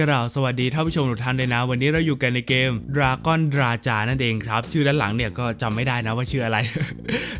กล่าวสวัสดีท่านผู้ชมทุกท่านเลยนะ วันนี้เราอยู่กันในเกม Dragon d r a j a นั่นเองครับ ชื่อด้านหลังเนี่ยก็จำไม่ได้นะว่าชื่ออะไร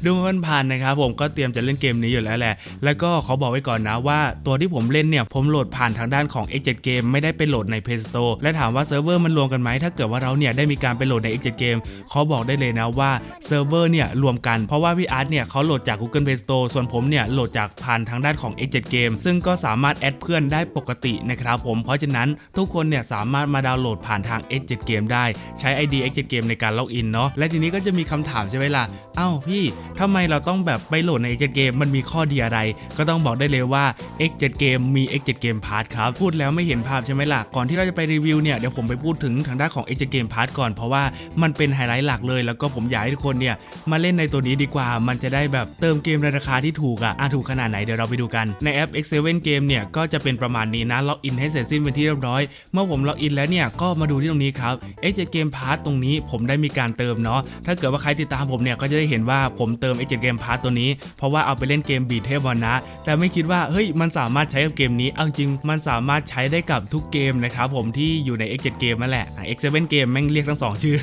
ดูมันผ่านนะครับผมก็เตรียมจะเล่นเกมนี้อยู่แล้วแหละ แล้วก็ขอบอกไว้ก่อนนะว่าตัวที่ผมเล่นเนี่ยผมโหลดผ่านทางด้านของ X7 Game ไม่ได้ไปโหลดใน Play Store และถามว่าเซิร์ฟเวอร์มันรวมกันไหมถ้าเกิดว่าเราเนี่ยได้มีการไปโหลดใน X7 Game ขอบอกได้เลยนะว่าเซิร์ฟเวอร์เนี่ยรวมกันเพราะว่าพี่อาร์ตเนี่ยเขาโหลดจาก Google Play Store ส่วนผมเนี่ยโหลดจากผ่านทางด้านของ X7 Game ซึ่งก็สามารถแอดเพื่อนได้ปกตินะครับผมเพราะฉะนั้นทุกคนเนี่ยสามารถมาดาวน์โหลดผ่านทาง X7 Game ได้ใช้ ID X7 Game ในการล็อกอินเนาะและทีนี้ก็จะมีคำถามใช่ไหมล่ะเอ้าพี่ทำไมเราต้องแบบไปโหลดใน X7 Game มันมีข้อดีอะไร ก็ต้องบอกได้เลยว่า X7 Game มี X7 Game Pass ครับพูดแล้วไม่เห็นภาพใช่ไหมล่ะก่อนที่เราจะไปรีวิวเนี่ยเดี๋ยวผมไปพูดถึงทางด้านของ X7 Game Pass ก่อนเพราะว่ามันเป็นไฮไลท์หลักเลย แล้วก็ผมอยากให้ทุกคนเนี่ยมาเล่นในตัวนี้ดีกว่า มันจะได้แบบเติมเกมในราคาที่ถูกอะอะถูกขนาดไหนเดี๋ยวเราไปดูกันในแอป X7 Game เนี่ยก็จะเป็นประมาณนี้นะล็อกอินให้เสร็จสิ้นเป็นที่เรียบร้อยเมื่อผมล็อกอินแล้วเนี่ยก็มาดูที่ตรงนี้ครับ X7 Game Pass ตรงนี้ผมได้มีการเติมเนาะถ้าเกิดว่าใครติดตามผมเนี่ยก็จะได้เห็นว่าผมเติม X7 Game Pass ตัวนี้ เพราะว่าเอาไปเล่นเกมบีเทวันนะ แต่ไม่คิดว่าเฮ้ยมันสามารถใช้กับเกมนี้เอาจริงมันสามารถใช้ได้กับทุกเกมนะครับผมที่อยู่ใน X7 Game นั่นแหละอะ X7 Game แม่งเรียกทั้งสองชื่อ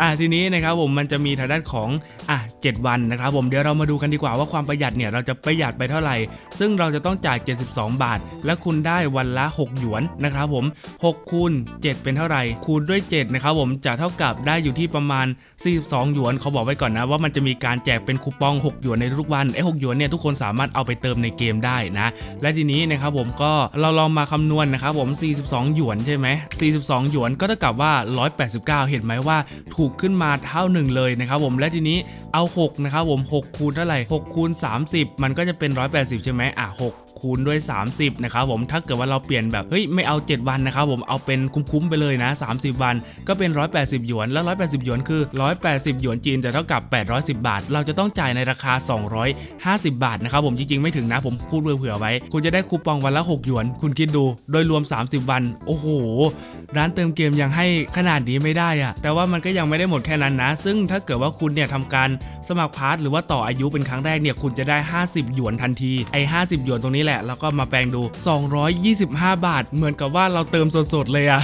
อะทีนี้นะครับผมมันจะมีทางด้านของอะ7วันนะครับผมเดี๋ยวเรามาดูกันดีกว่าว่าความประหยัดเนี่ยเราจะประหยัดไปเท่าไหร่ ซึ่งเราจะต้องจ่าย 72 บาท และคุณได้วันละ 6 หยวนนะครับผม6คูณ7 เป็นเท่าไหร่ คูณด้วย7นะครับผมจะเท่ากับได้อยู่ที่ประมาณ 42 หยวนเขาบอกไว้ก่อนนะว่ามันจะมีการแจกเป็นคูปอง 6 หยวนในทุกวันไอ้6หยวนเนี่ยทุกคนสามารถเอาไปเติมในเกมได้นะ และทีนี้นะครับผมก็เราลองมาคำนวณนะครับผม 42 หยวนใช่ไหม42 หยวนก็เท่ากับว่า 189 เห็นไหมว่าถูกขึ้นมาเท่าหนึ่งเลยนะครับผมและทีนี้เอา6นะครับผม6คูณเท่าไหร่6คูณ30 มันก็จะเป็น 180 ใช่ไหมอะ6 คูณด้วย 30นะครับผมถ้าเกิดว่าเราเปลี่ยนแบบเฮ้ยไม่เอา 7 วันนะครับผมเอาเป็นคุ้มๆไปเลยนะ 30 วันก็เป็น 180 หยวน แล้ว 180 หยวนคือ 180 หยวนจีนจะเท่ากับ 810 บาท เราจะต้องจ่ายในราคา 250 บาทนะครับผมจริงๆไม่ถึงนะผมพูดเผื่อๆไว้ คุณจะได้คูปองวันละ 6 หยวน คุณคิดดู โดยรวม 30 วัน โอ้โห ร้านเติมเกมยังให้ขนาดนี้ไม่ได้อะแต่ว่ามันก็ยังไม่ได้หมดแค่นั้นนะ ซึ่งถ้าเกิดว่าคุณเนี่ยทำการสมัครพาร์ทหรือว่าต่ออายุเป็นครั้งแรกเนี่ยคุณจะได้ 50 หยวนทันทีไอ้50 หยวนตรงนี้แหละ แล้วก็มาแปลงดู 225 บาท เหมือนกับว่าเราเติมสดๆเลยอะ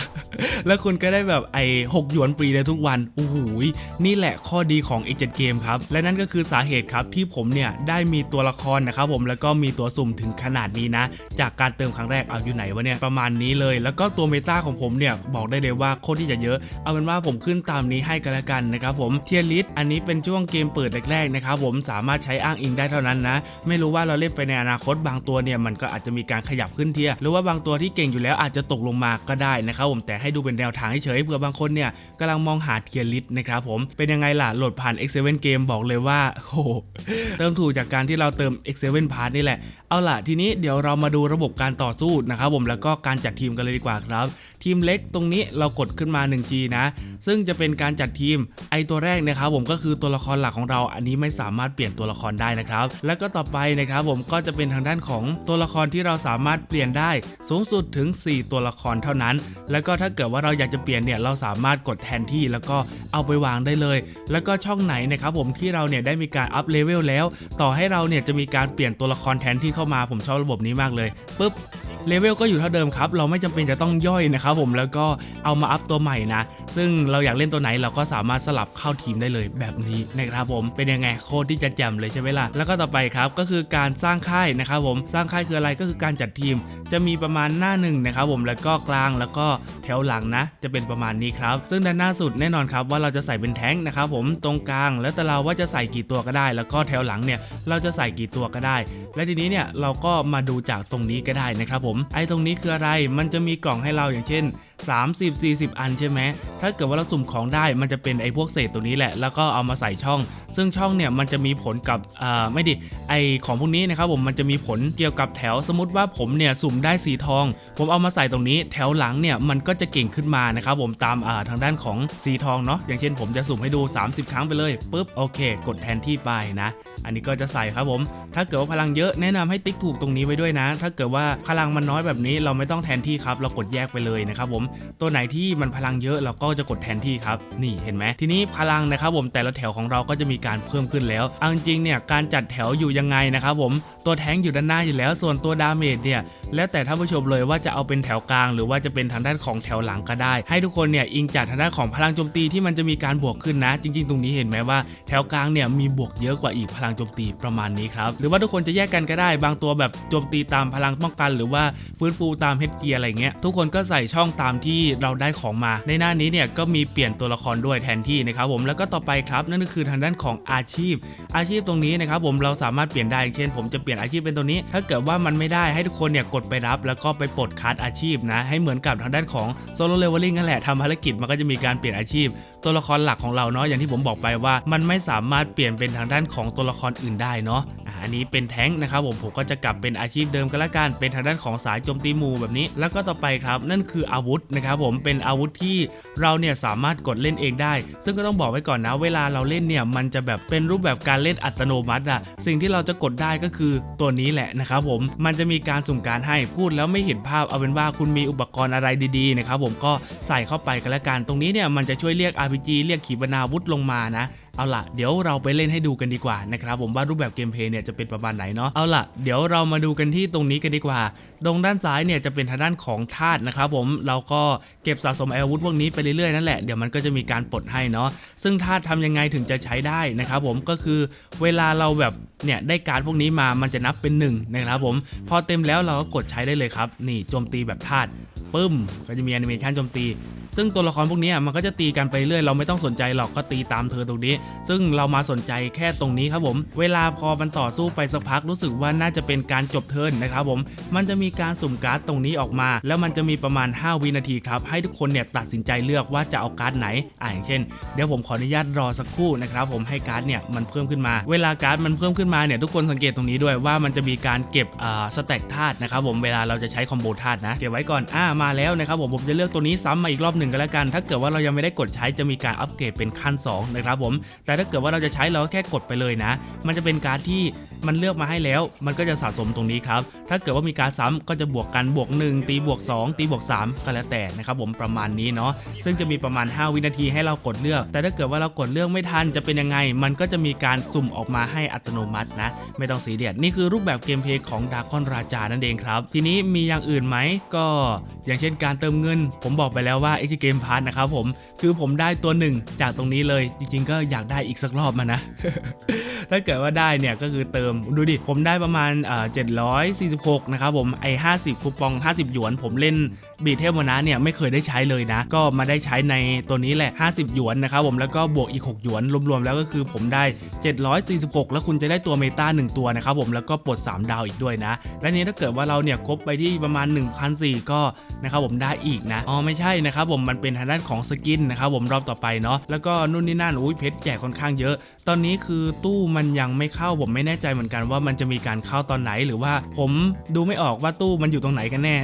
แล้วคุณก็ได้แบบไอ้6หยวนฟรีเลยทุกวันโอ้โหยนี่แหละข้อดีของ X7 Game ครับ และนั่นก็คือสาเหตุครับที่ผมเนี่ยได้มีตัวละครนะครับผมแล้วก็มีตัวสุ่มถึงขนาดนี้นะ จากการเติมครั้งแรกเอาอยู่ไหนวะเนี่ยประมาณนี้เลย แล้วก็ตัวเมตาของผมเนี่ยบอกได้เลยว่าโคตรที่จะเยอะ เอาเป็นว่าผมขึ้นตามนี้ให้กันละกันนะครับผมเทียริสอันนี้เป็นช่วงเกมเปิดแรกๆนะครับผมสามารถใช้อ้างอิงได้เท่านั้นนะ ไม่รู้ว่าเราเล่นไปในอนาคตบางตัวเนี่ยมันก็อาจจะมีการขยับขึ้นเทียร์หรือว่าบางตัวที่เก่งอยู่แล้วอาจจะตกลงมาก็ได้นะครับผมแต่ให้ดูเป็นแนวทางเฉยๆเผื่อบางคนเนี่ยกำลังมองหาเทียริสนะครับผมเป็นยังไงล่ะโหลดผ่าน X7 Game บอกเลยว่าโอ้โหเติมถูกจากการที่เราเติม X7 Pass นี่แหละเอาล่ะทีนี้เดี๋ยวเรามาดูระบบการต่อสู้นะครับผมแล้วก็การจัดทีมกันเลยดีกว่าครับ ทีมเล็กตรงนี้เรากดขึ้นมา 1G นะ ซึ่งจะเป็นการจัดทีมไอตัวแรกนะครับผมก็คือตัวละครหลักของเรา อันนี้ไม่สามารถเปลี่ยนตัวละครได้นะครับ แล้วก็ต่อไปนะครับผมก็จะเป็นทางด้านของตัวละครที่เราสามารถเปลี่ยนได้สูงสุดถึง 4 ตัวละครเท่านั้น แล้วก็ถ้าเกิดว่าเราอยากจะเปลี่ยนเนี่ยเราสามารถกดแทนที่แล้วก็เอาไปวางได้เลย แล้วก็ช่องไหนนะครับผมที่เราเนี่ยได้มีการอัพเลเวลแล้ว ต่อให้เราเนี่ยจะมีการเปลี่ยนตัวละครแทนที่เข้ามาผมชอบระบบนี้มากเลยปุ๊บ เลเวลก็อยู่เท่าเดิมครับ เราไม่จำเป็นจะต้องย่อยนะครับผมแล้วก็เอามาอัพตัวใหม่นะ ซึ่งเราอยากเล่นตัวไหนเราก็สามารถสลับเข้าทีมได้เลยแบบนี้นะครับผมเป็นยังไงโคตรที่จะแจ่มเลยใช่ไหมล่ะแล้วก็ต่อไปครับก็คือการสร้างค่ายนะครับผมสร้างค่ายคืออะไรก็คือการจัดทีม จะมีประมาณหน้าหนึ่งนะครับผมแล้วก็กลางแล้วก็แถวหลังนะ จะเป็นประมาณนี้ครับ ซึ่งด้านหน้าสุดแน่นอนครับว่าเราจะใส่เป็นแท้งนะครับผมตรงกลาง แล้วแต่เราว่าจะใส่กี่ตัวก็ได้ แล้วก็แถวหลังเนี่ยเราจะใส่กี่ตัวก็ได้ และทีนี้เนี่ยเราก็มาดูจากตรงนี้ก็ได้นะครับผมไอ้ตรงนี้คืออะไรมันจะมีกล่องให้เราอย่างเช่น 30 40 อันใช่ไหมถ้าเกิดว่าเราสุ่มของได้มันจะเป็นไอ้พวกเศษตัวนี้แหละ แล้วก็เอามาใส่ช่อง ซึ่งช่องเนี่ยมันจะมีผลกับอ่าไม่ดิไอของพวกนี้นะครับผมมันจะมีผลเกี่ยวกับแถวสมมติว่าผมเนี่ยสุ่มได้สีทอง ผมเอามาใส่ตรงนี้ แถวหลังเนี่ยมันก็จะเก่งขึ้นมานะครับผมตามอ่าทางด้านของสีทองเนาะอย่างเช่นผมจะสุ่มให้ดู 30 ครั้งไปเลยปุ๊บโอเค กดแทนที่ไปนะ อันนี้ก็จะใส่ครับผม ถ้าเกิดว่าพลังเยอะแนะนำให้ติ๊กถูกตรงนี้ไว้ด้วยนะ ถ้าเกิดว่าพลังมันน้อยแบบนี้เราไม่ต้องแทนที่ครับเรากดแยกไปเลยนะครับผมตัวไหนที่มันพลังเยอะเราก็จะกดแทนที่ครับ นี่เห็นไหมทีนี้พลังนะครับผมแต่ละแถวของเราก็จะมีการเพิ่มขึ้นแล้วเอาจริงเนี่ยการจัดแถวอยู่ยังไงนะครับผมตัวแทงอยู่ด้านหน้าอยู่แล้ว ส่วนตัวดาเมจเนี่ยแล้วแต่ท่านผู้ชมเลยว่าจะเอาเป็นแถวกลาง หรือว่าจะเป็นทางด้านของแถวหลังก็ได้ ให้ทุกคนเนี่ยอิงจากทางด้านของพลังโจมตีที่มันจะมีการบวกขึ้นนะ จริง ๆ ตรงนี้เห็นไหมว่าแถวกลางเนี่ยมีบวกเยอะกว่าอีกพลังโจมตีประมาณนี้ครับหรือว่าทุกคนจะแยกกันก็ได้ บางตัวแบบโจมตีตามพลังป้องกัน หรือว่าฟื้นฟูตามเฮดเกียร์อะไรเงี้ยทุกคนก็ใส่ช่องตามที่เราได้ของมา ในหน้านี้เนี่ยก็มีเปลี่ยนตัวละครด้วยแทนที่นะครับผมแล้วก็ต่อไปครับนั่นก็คือทางด้านของอาชีพ อาชีพตรงนี้นะครับผมเราสามารถเปลี่ยนได้เช่น ผมจะเปลี่ยนอาชีพเป็นตัวนี้ ถ้าเกิดว่ามันไม่ได้ให้ทุกคนเนี่ยกดไปรับ แล้วก็ไปปลดคัสอาชีพนะให้เหมือนกับทางด้านของโซโลเลเวลลิ่งนั่นแหละทำภารกิจมันก็จะมีการเปลี่ยนอาชีพ ตัวละครหลักของเราเนาะอย่างที่ผมบอกไปว่า มันไม่สามารถเปลี่ยนเป็นทางด้านของตัวละครอื่นได้เนาะอันนี้เป็นแท้งนะครับผมผมก็จะกลับเป็นอาชีพเดิมก็แล้วกันเป็นทางด้านของสายโจมตีหมู่แบบนี้ แล้วก็ต่อไปครับนั่นคืออาวุธนะครับผมเป็นอาวุธที่เราเนี่ยสามารถกดเล่นเองได้ ซึ่งก็ต้องบอกไว้ก่อนนะเวลาเราเล่นเนี่ยมันจะแบบเป็นรูปแบบการเล่นอัตโนมัติอะสิ่งที่เราจะกดได้ก็คือตัวนี้แหละนะครับผมมันจะมีการสุ่มการให้พูดแล้วไม่เห็นภาพเอาเป็นว่าคุณมีอุปกรณ์อะไรดีๆนะครับผมก็ใส่เข้าไปกันแล้วกันตรงนี้เนี่ยมันจะช่วยเรียก RPG เรียกขีปนาวุธลงมานะ เอาล่ะ เดี๋ยวเราไปเล่นให้ดูกันดีกว่านะครับผมว่ารูปแบบเกมเพย์เนี่ยจะเป็นประมาณไหนเนาะเอาล่ะ เดี๋ยวเรามาดูกันที่ตรงนี้กันดีกว่า ตรงด้านซ้ายเนี่ยจะเป็นทางด้านของธาตุนะครับผมเราก็เก็บสะสมอาวุธพวกนี้ไปเรื่อยๆนั่นแหละเดี๋ยวมันก็จะมีการปลดให้เนาะซึ่งธาตุทำยังไงถึงจะใช้ได้นะครับผมก็คือเวลาเราแบบเนี่ยได้การพวกนี้มามันจะนับเป็นหนึ่งนะครับผมพอเต็มแล้วเราก็กดใช้ได้เลยครับนี่โจมตีแบบธาตุปึ้มก็จะมีแอนิเมชันโจมตี ซึ่งตัวละครพวกนี้มันก็จะตีกันไปเรื่อยเราไม่ต้องสนใจหรอกก็ตีตามเธอตรงนี้ ซึ่งเรามาสนใจแค่ตรงนี้ครับผม เวลาพอมันต่อสู้ไปสักพักรู้สึกว่าน่าจะเป็นการจบเทิร์นนะครับผม มันจะมีการสุ่มการ์ดตรงนี้ออกมา แล้วมันจะมีประมาณ 5 วินาทีครับ ให้ทุกคนเนี่ยตัดสินใจเลือกว่าจะเอาการ์ดไหนอ่าอย่างเช่น เดี๋ยวผมขออนุญาตรอสักครู่นะครับผมให้การ์ดเนี่ยมันเพิ่มขึ้นมา เวลาการ์ดมันเพิ่มขึ้นมาเนี่ยทุกคนสังเกตตรงนี้ด้วยว่ามันจะมีการเก็บอ่าสแต็กธาตุนะครับผมเวลาเราจะใช้คอมโบธาตุนะเก็บไว้ก่อนอ่ามาแล้วนะครับผมผมจะเลือกตัวนี้ซ้ำมาอีกรอบหนึ่งก็แล้วกัน ถ้าเกิดว่าเรายังไม่ได้กดใช้จะมีการอัปเกรดเป็นขั้น2นะครับผม แต่ถ้าเกิดว่าเราจะใช้เราแค่กดไปเลยนะ มันจะเป็นการที่มันเลือกมาให้แล้ว มันก็จะสะสมตรงนี้ครับ ถ้าเกิดว่ามีการซ้ำก็จะบวกกันบวก 1 ตีบวก 2 ตีบวก 3 ก็แล้วแต่นะครับผมประมาณนี้เนาะ ซึ่งจะมีประมาณ 5 วินาทีให้เรากดเลือก แต่ถ้าเกิดว่าเรากดเลือกไม่ทันจะเป็นยังไง มันก็จะมีการสุ่มออกมาให้อัตโนมัตินะ ไม่ต้องสีเดียดนี่คือรูปแบบเกมเพลย์ของดากอนราจานั่นเองครับ ทีนี้มีอย่างอื่นไหมก็อย่างเช่นการเติมเงิน ผมบอกไปแล้วว่า X ที่เกมพาร์ทนะครับผม คือผมได้ตัวหนึ่งจากตรงนี้เลย จริง ๆ ก็อยากได้อีกสักรอบมานะ ถ้าเกิดว่าได้เนี่ยก็คือเติมดูดิ ผมได้ประมาณเอ่อ746นะครับผมไอ้50คูปอง50หยวน ผมเล่นบีเทพวนะเนี่ยไม่เคยได้ใช้เลยนะ ก็มาได้ใช้ในตัวนี้แหละ 50 หยวนนะครับผมแล้วก็บวกอีก 6 หยวน รวมๆแล้วก็คือผมได้ 746 แล้วคุณจะได้ตัวเมตา1ตัวนะครับผมแล้วก็ปลด 3 ดาวอีกด้วยนะ และนี้ถ้าเกิดว่าเราเนี่ยครบไปที่ประมาณ1,004ก็นะครับผมได้อีกนะอ๋อไม่ใช่นะครับผมมันเป็นทางด้านของสกินนะครับผมรอบต่อไปเนาะแล้วก็นู่นนี่นั่นอุ้ยเพชรแจกค่อนข้างเยอะ ตอนนี้คือตู้มันยังไม่เข้าผมไม่แน่ใจเหมือนกันว่ามันจะมีการเข้าตอนไหนหรือว่าผมดูไม่ออกว่าตู้มันอยู่ตรงไหนกันแน่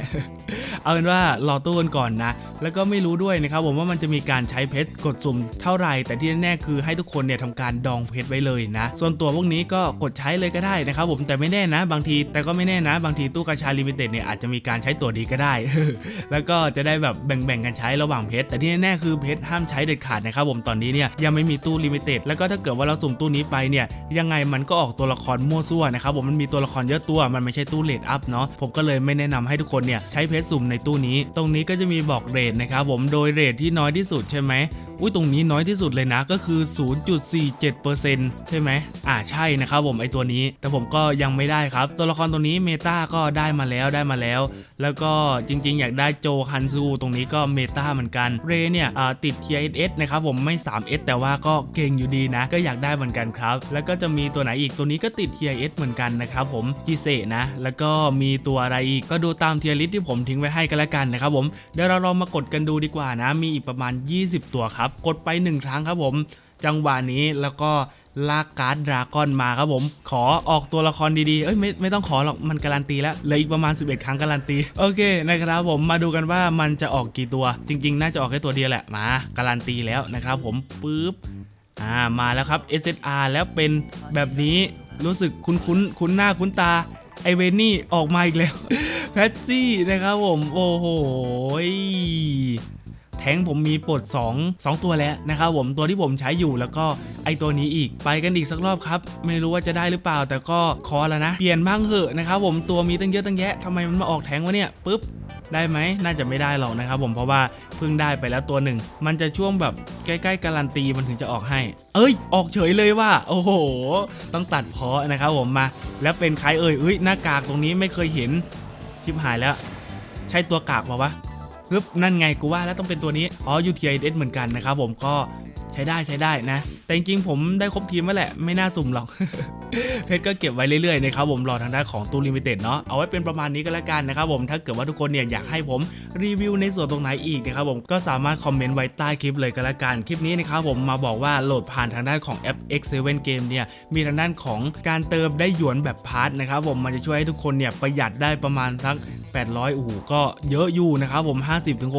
เอาเป็นว่ารอตู้กันก่อนนะ แล้วก็ไม่รู้ด้วยนะครับผมว่ามันจะมีการใช้เพชรกดสุ่มเท่าไหร่ แต่ที่แน่ๆคือให้ทุกคนเนี่ยทำการดองเพชรไว้เลยนะ ส่วนตัวพวกนี้ก็กดใช้เลยก็ได้นะครับผมแต่ไม่แน่นะ บางทีแต่ก็ไม่แน่นะ บางทีตู้กาชาลิมิเต็ดเนี่ยอาจจะมีการใช้ตัวดีก็ได้ แล้วก็จะได้แบบแบ่งๆกันใช้ระหว่างเพชรแต่ที่แน่ๆคือเพชรห้ามใช้เด็ดขาดนะครับผมตอนนี้เนี่ยยังไม่มีตู้ลิมิเต็ดแล้วก็ถ้าเกิดว่าเราสุ่มตู้นี้ไปเนี่ยยังไงมันก็ออกตัวละครมั่วซั่วนะครับผมมันมีตัวละครเยอะตัวมันไม่ใช่ตู้เลดอัพเนาะผมก็เลยไม่แนะนำให้ทุกคนเนี่ยใช้เพชรสุ่มในตู้นี้ ตรงนี้ก็จะมีบอกเรทนะครับผมโดยเรทที่น้อยที่สุดใช่ไหม อุ้ยตรงนี้น้อยที่สุดเลยนะก็คือ 0.47%ใช่ไหมอ่าใช่นะครับผมไอตัวนี้ แต่ผมก็ยังไม่ได้ครับ ตัวละครตัวนี้เมตาก็ได้มาแล้วได้มาแล้ว แล้วก็จริงๆ อยากได้โจฮันซูตรงนี้ก็เมตาเหมือนกันเรเนี่ยติด TIS นะครับผมไม่ 3S แต่ว่าก็เก่งอยู่ดีนะ ก็อยากได้เหมือนกันครับ แล้วก็จะมีตัวไหนอีกตัวนี้ก็ติด TIS เหมือนกันนะครับผมจีเซนะ แล้วก็มีตัวอะไรอีกก็ดูตามเทียริสที่ผมทิ้งไว้ให้กันแล้วกันนะครับผมเดี๋ยวเราลองมากดกันดูดีกว่านะ มีอีกประมาณ 20 ตัวครับกดไป 1 ครั้งครับผม จังหวะนี้แล้วก็ลากการ์ดดราก้อนมาครับผม ขอออกตัวละครดีๆ เอ้ยไม่ไม่ต้องขอหรอกมันการันตีแล้วเหลืออีกประมาณ 11 ครั้งการันตี โอเคนะครับผมมาดูกันว่ามันจะออกกี่ตัว จริง ๆ น่าจะออกแค่ตัวเดียวแหละมาการันตีแล้วนะครับผมปึ๊บอ่ามาแล้วครับ SSR แล้วเป็นแบบนี้รู้สึกคุ้นคุ้นคุ้นหน้าคุ้นตาไอเวนนี่ออกมาอีกแล้วแพทซี่นะครับผม โอ้โห แทงผมมีปลด2 2 ตัวแล้วนะครับผมตัวที่ผมใช้อยู่แล้วก็ไอตัวนี้อีกไปกันอีกสักรอบครับ ไม่รู้ว่าจะได้หรือเปล่า แต่ก็คอแล้วนะ เปลี่ยนบ้างเหอะนะครับผมตัวมีตั้งเยอะตั้งแยะทำไมมันมาออกแทงวะเนี่ยปุ๊บได้ไหมน่าจะไม่ได้หรอกนะครับผมเพราะว่าเพิ่งได้ไปแล้วตัวหนึ่ง มันจะช่วงแบบใกล้ๆการันตีมันถึงจะออกให้ เอ้ย ออกเฉยเลยว่า โอ้โห ต้องตัดเพาะนะครับผมมา แล้วเป็นใครเอ่ยเอ้ยหน้ากากตรงนี้ไม่เคยเห็นชิบหายแล้ว ใช่ตัวกากมาวะ ฮึบนั่นไงกูว่าแล้วต้องเป็นตัวนี้อ๋อ UTIS เหมือนกันนะครับผมก็ใช้ได้ใช้ได้นะ แต่จริงๆผมได้ครบทีมแล้วแหละไม่น่าสุ่มหรอก เพชรก็เก็บไว้เรื่อยๆนะครับผมรอทางด้านของตู้ลิมิเต็ดเนาะเอาไว้เป็นประมาณนี้ก็แล้วกันนะครับผมถ้าเกิดว่าทุกคนเนี่ยอยากให้ผมรีวิวในส่วนตรงไหนอีกนะครับผมก็สามารถคอมเมนต์ไว้ใต้คลิปเลยก็แล้วกันคลิปนี้นะครับผมมาบอกว่าโหลดผ่านทางด้านของแอป X7 Game เนี่ยมีทางด้านของการเติมได้หยวนแบบพาร์ทนะครับผมมันจะช่วยให้ทุกคนเนี่ยประหยัดได้ประมาณสัก 800โอ้โหก็เยอะอยู่นะครับผม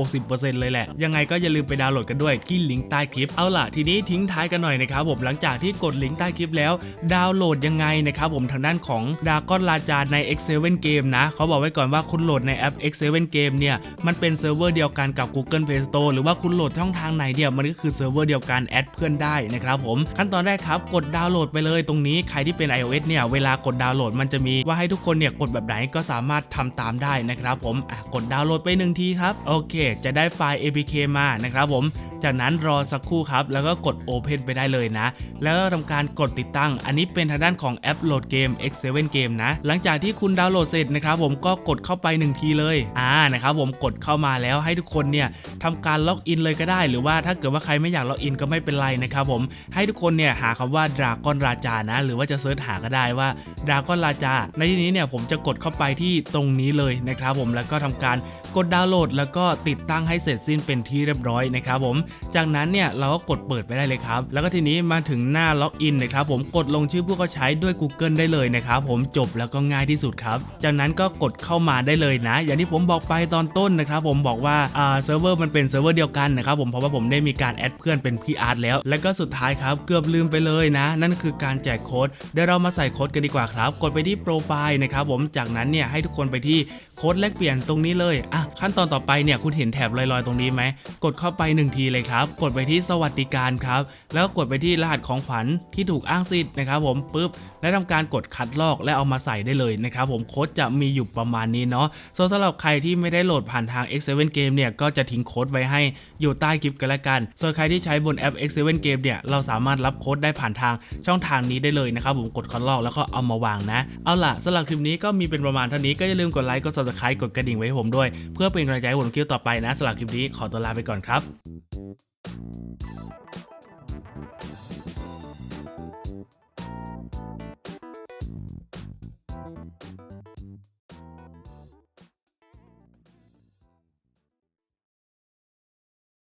50-60%เลยแหละ ยังไงก็อย่าลืมไปดาวน์โหลดกันด้วยที่ลิงก์ใต้คลิป เอาล่ะทีนี้ทิ้งท้ายกันหน่อยนะครับผมหลังจากที่กดลิงก์ใต้คลิปแล้ว ดาวน์โหลดยังไงนะครับผมทางด้านของดากอนลาจาใน X7 Game นะเขาบอกไว้ก่อนว่าคุณโหลดในแอป X7 Game เนี่ยมันเป็นเซิร์ฟเวอร์เดียวกันกับ Google Play Store หรือว่าคุณโหลดช่องทางไหนเนี่ยมันก็คือเซิร์ฟเวอร์เดียวกันแอดเพื่อนได้นะครับผมขั้นตอนแรกครับกดดาวน์โหลดไปเลยตรงนี้ใครที่เป็น iOS เนี่ยเวลากดดาวน์โหลดมันจะมีว่าให้ทุกคนเนี่ยกดแบบไหนก็สามารถทำตามได้นะครับผมอะกดดาวน์โหลดไปหนึ่งทีครับโอเค จะได้ไฟล์ APK มานะครับผม จากนั้นรอสักครู่ครับ แล้วก็กด Open ไปได้เลยนะ แล้วก็ทำการกดติดตั้ง อันนี้เป็นทางด้านของแอปโหลดเกม X7 Game นะ หลังจากที่คุณดาวน์โหลดเสร็จนะครับผมก็กดเข้าไป 1 ทีเลยอ่านะครับผมกดเข้ามาแล้วให้ทุกคนเนี่ยทำการล็อกอินเลยก็ได้ หรือว่าถ้าเกิดว่าใครไม่อยากล็อกอินก็ไม่เป็นไรนะครับผมให้ทุกคนเนี่ยหาคำว่าดราก้อนราจานะ หรือว่าจะเซิร์ชหาก็ได้ว่าดราก้อนราจาในที่นี้เนี่ยผมจะกดเข้าไปที่ตรงนี้เลยนะครับผมแล้วก็ทำการ กดดาวน์โหลดแล้วก็ติดตั้งให้เสร็จสิ้นเป็นที่เรียบร้อยนะครับผม จากนั้นเนี่ยเราก็กดเปิดไปได้เลยครับ แล้วก็ทีนี้มาถึงหน้าล็อกอินนะครับผมกดลงชื่อผู้เข้าใช้ด้วย Google ได้เลยนะครับผมจบแล้วก็ง่ายที่สุดครับ จากนั้นก็กดเข้ามาได้เลยนะ อย่างที่ผมบอกไปตอนต้นนะครับผมบอกว่าอ่าเซิร์ฟเวอร์มันเป็นเซิร์ฟเวอร์เดียวกันนะครับผมเพราะว่าผมได้มีการแอดเพื่อนเป็นพี่อาร์ตแล้ว แล้วก็สุดท้ายครับเกือบลืมไปเลยนะ นั่นคือการแจกโค้ดเดี๋ยวเรามาใส่โค้ดกันดีกว่าครับ กดไปที่โปรไฟล์นะครับผมจากนั้นเนี่ยให้ทุกคนไปที่โค้ดแลกเปลี่ยนตรงนี้เลยอ่ะขั้นตอนต่อไปเนี่ยคุณเห็นแถบลอยๆ ตรงนี้ไหม กดเข้าไปหนึ่งทีเลยครับ กดไปที่สวัสดิการครับ แล้วกดไปที่รหัสของขวัญที่ถูกอ้างสิทธิ์นะครับผมปุ๊บ และทำการกดคัดลอกและเอามาใส่ได้เลยนะครับผมโค้ดจะมีอยู่ประมาณนี้เนาะส่วนสำหรับใครที่ไม่ได้โหลดผ่านทาง X7 Game เนี่ยก็จะทิ้งโค้ดไว้ให้อยู่ใต้คลิปกันละกัน ส่วนใครที่ใช้บนแอป X7 Game เนี่ยเราสามารถรับโค้ดได้ผ่านทางช่องทางนี้ได้เลยนะครับผมกดคัดลอกแล้วก็เอามาวางนะ เอาล่ะสำหรับคลิปนี้ก็มีเป็นประมาณเท่านี้ก็อย่าลืมกดไลค์กด subscribe กดกระดิ่งไว้ให้ผมด้วยเพื่อเป็นกำลังใจให้ผมคลิปต่อไปนะสำหรับคลิปนี้ขอตัวลาไปก่อนครับ